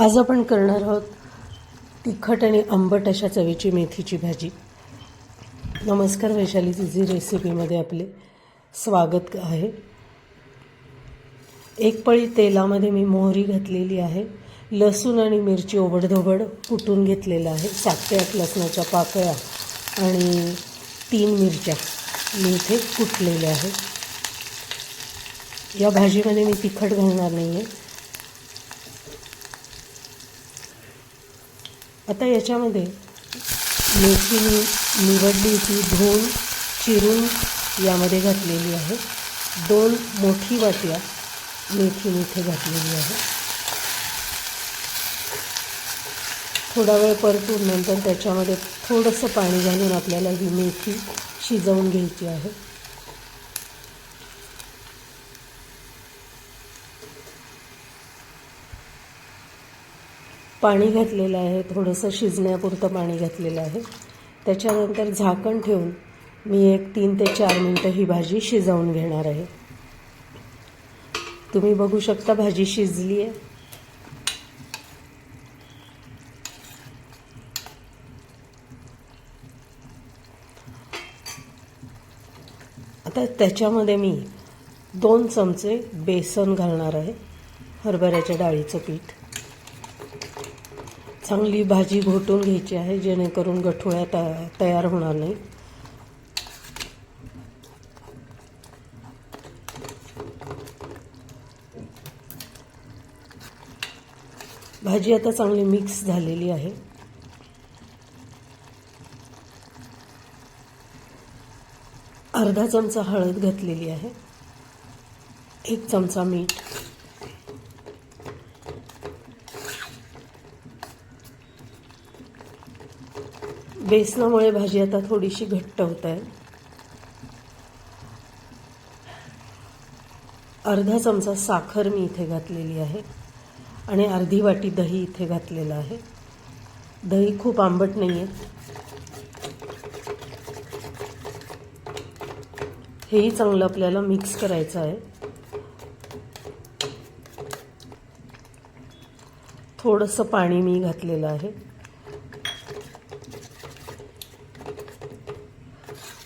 आज आपण करणार आहोत तिखट आणि आंबट अशा चवीची मेथीची भाजी. नमस्कार वैशाली तुझी रेसिपीमध्ये आपले स्वागत आहे. एक पळी तेलामध्ये मी मोहरी घातलेली आहे. लसूण आणि मिरची ओबडधोबड कुटून घेतलेलं आहे. सात ते आठ लसणाच्या पाकळ्या आणि तीन मिरच्या मी इथे कुटलेल्या आहेत. या भाजीमध्ये मी तिखट घालणार नाही आहे आता याच्यामध्ये मेथी मी निवडली ती धुवून चिरून यामध्ये घातलेली आहे. दोन मोठी वाट्या मेथी मी इथे घातलेली आहे. थोडा वेळ परतून नंतर त्याच्यामध्ये थोडंसं पाणी घालून आपल्याला ही मेथी शिजवून घ्यायची आहे. पाणी घातलेलं आहे थोडंसं शिजण्यापुरतं पाणी घातलेलं आहे. त्याच्यानंतर झाकण ठेवून मी एक तीन ते चार मिनटं ही भाजी शिजवून घेणार आहे. तुम्ही बघू शकता भाजी शिजली आहे आता त्याच्यामध्ये मी दोन चमचे बेसन घालणार आहे हरभऱ्याच्या डाळीचं पीठ. चांगली भाजी घोटून घ्यायची आहे जेणेकरून गठोळ्या त तयार होणार नाही. भाजी आता चांगली मिक्स झालेली आहे. अर्धा चमचा हळद घातलेली आहे. एक चमचा मीठ. बेसनामुळे भाजी आता थोडीशी घट्ट होत आहे. अर्धा चमचा साखर मी इथे घातलेली आहे आणि अर्धी वाटी दही इथे घातलेलं आहे. दही खूप आंबट नाही आहे हेही चांगलं आपल्याला मिक्स करायचं आहे. थोडंसं पाणी मी घातलेलं आहे.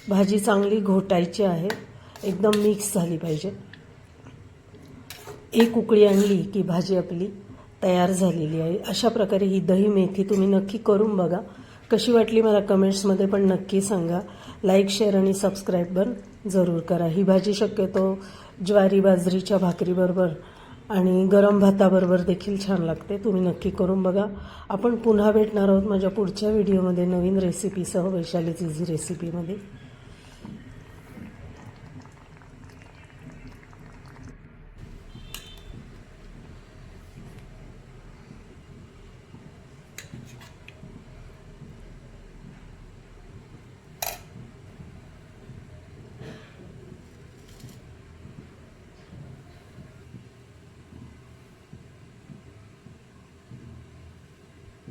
भाजी चांगली घोटायची आहे. एकदम मिक्स झाली पाहिजे. एक उकळी आणली की भाजी आपली तयार झालेली आहे. अशा प्रकारे ही दही मेथी तुम्ही नक्की करून बघा. कशी वाटली मला कमेंट्समध्ये पण नक्की सांगा. लाईक शेअर आणि सबस्क्राईब पण जरूर करा. ही भाजी शक्यतो ज्वारी बाजरीच्या भाकरीबरोबर आणि गरम भाताबरोबर देखील छान लागते. तुम्ही नक्की करून बघा. आपण पुन्हा भेटणार आहोत माझ्या पुढच्या व्हिडिओमध्ये नवीन रेसिपीसह वैशालीच इझी रेसिपीमध्ये